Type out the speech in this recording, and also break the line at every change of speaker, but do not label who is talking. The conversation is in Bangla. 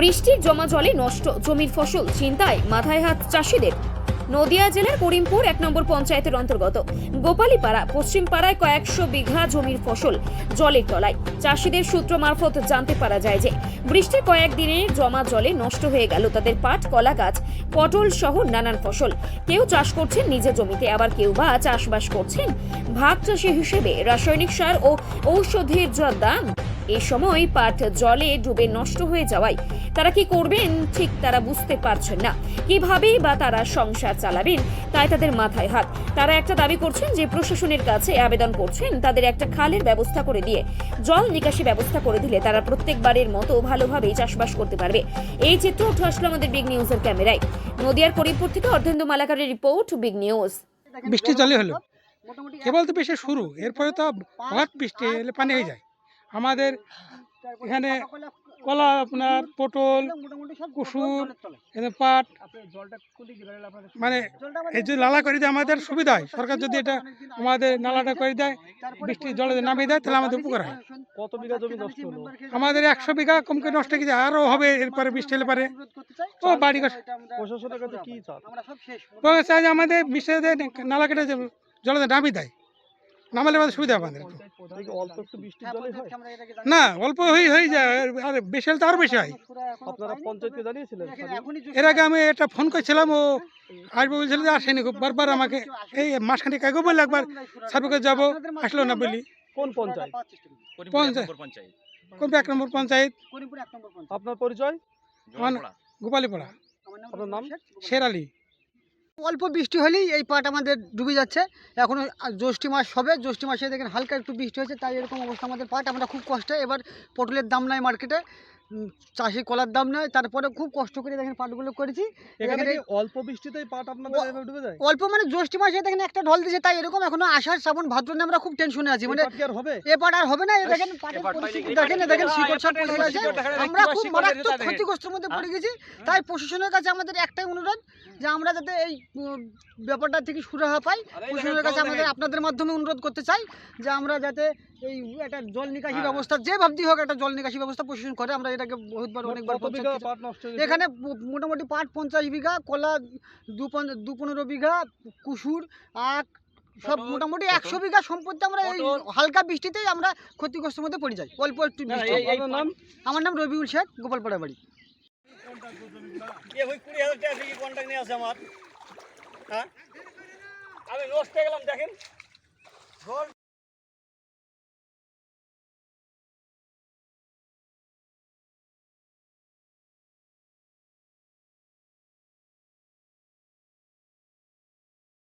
বৃষ্টির জমা জলে নষ্ট জমির ফসল চিন্তায় মাথায় হাত চাষিদের। নদিয়া জেলার করিমপুর এক নম্বর পঞ্চায়েতের অন্তর্গত। গোপালীপাড়া, পশ্চিম পাড়ায় কয়েকশো বিঘা জমির ফসল জলের তলায়। চাষিদের সূত্র মারফত জানতে পারা যায় যে বৃষ্টির কয়েকদিনের জমা জলে নষ্ট হয়ে গেল তাদের পাট, কলা গাছ, পটল সহ নানান ফসল। কেউ চাষ করছেন নিজের জমিতে, আবার কেউ বা চাষবাস করছেন। ভাগ চাষি হিসেবে রাসায়নিক সার ও ঔষধের যা দাম। এ সময় পাট জলে ডুবে নষ্ট হয়ে যাওয়ায় তারা কি করবেন ঠিক তারা বুঝতে পারছেন না। কীভাবে বা তারা সংসার চালাবেন তাই তাদের মাথায় হাত। তারা একটা দাবি করছেন যে প্রশাসনের কাছে আবেদন করছেন তাদের একটা খালের ব্যবস্থা করে দিয়ে জল নিকাশি ব্যবস্থা করে দিলে তারা প্রত্যেকবারের মতো ভালোভাবেই চাষবাস করতে পারবে। এই চিত্র উঠে আসলো আমাদের বিগ নিউজের ক্যামেরায়। নদিয়ার করিমপুর থেকে অর্ধেন্দু মালাকারের রিপোর্ট বিগ নিউজ
বৃষ্টি জলে হলো। কেবল তো বেশি শুরু, এরপরে তো বৃষ্টি এলে পানি হয়ে যায়। আমাদের এখানে কলা আপনার পটল কুসুর পাট মানে এই যে নালা করে দেয় আমাদের সুবিধা হয়। সরকার যদি এটা আমাদের নালাটা করে দেয় বৃষ্টি জলে নামিয়ে দেয় তাহলে আমাদের উপকার হয়।
কত বিঘা জমি নষ্ট হলো?
আমাদের একশো বিঘা কম করে নষ্ট হয়ে গেছে আরও হবে এরপরে বৃষ্টি হলে পারে। ও বাড়ি
প্রশাসনের কাছে কি
চাই আমাদের বৃষ্টি নালা কেটে জলে নামিয়ে দেয়। নামালে আমাদের সুবিধা হবে আমাদের। একটু।
অল্প একটু বৃষ্টির জলেই হয়?
না অল্প হয়ে হয়ে যায় আর বেশি হলে তো আরও বেশি হয়।
আপনারা পঞ্চায়েতকে জানিয়েছিলেন
এর আগে আমি একটা ফোন করেছিলাম ও আসবে বলছিল যে আসেনি খুব বারবার আমাকে এই মাসখানেক আগে বললে একবার সার্ভে করে যাব আসলো না বলি।
কোন পঞ্চায়েত?
পঞ্চায়েত। কোন এক নম্বর পঞ্চায়েত।
আপনার পরিচয়?
গোপালীপাড়া।
আপনার নাম?
শের আলী।
অল্প বৃষ্টি হলেই এই পাট আমাদের ডুবে যাচ্ছে। এখনও জ্যৈষ্ঠ মাস হবে। জ্যৈষ্ঠী মাসে দেখেন হালকা একটু বৃষ্টি হয়েছে, তাই এরকম অবস্থা আমাদের পাট। আমরা খুব কষ্টে এবার পটলের দাম নাই মার্কেটে চাষি কলার দাম নয় তারপরে খুব কষ্ট করে দেখেন পাটগুলো করেছি।
এখানে অল্প বৃষ্টিতেই পাট আপনাদের এভাবে ডুবে যায়?
অল্প মানে জ্যৈষ্ঠী মাসে দেখেন একটা ঢল দিয়েছে তাই এরকম এখনও আষাঢ় শ্রাবণ ভাদ্র নিয়ে আমরা খুব টেনশনে আছি। মানে
হবে?
এ পাট আর হবে না এ দেখেন পাটের পরিস্থিতি দেখেন দেখেন শিকড় সব পড়ে আছে আমরা খুব মারাত্মক ক্ষতিগ্রস্তের মধ্যে পড়ে গেছি। তাই প্রশাসনের কাছে আমাদের একটাই অনুরোধ যে আমরা যাতে এই ব্যাপারটা থেকে সুরাহা পাই। প্রশাসনের কাছে আমাদের আপনাদের মাধ্যমে অনুরোধ করতে চাই যে আমরা যাতে এই একটা জল নিকাশি ব্যবস্থা যে ভাবতেই হোক একটা জল নিকাশি ব্যবস্থা প্রশাসন করে আমরা এটাকে বহুতবার অনেকবার
নষ্ট হয়ে?
এখানে মোটামুটি পাট পঞ্চাশ বিঘা কলা দু দু পনেরো বিঘা কুসুর আখ সব মোটামুটি একশো বিঘা সম্পত্তি আমরা এই হালকা বৃষ্টিতেই আমরা ক্ষতিগ্রস্তের মধ্যে পড়ে যাই অল্প একটু বৃষ্টি
নাম?
আমার নাম রবিউল শেখ গোপালপাড়া বাড়ি।
এ ওই কুড়ি হাজার টাকা থেকে কন্ট্যাক্ট নিয়ে আছে আমার। হ্যাঁ? আমি পেয়ে গেলাম দেখেন।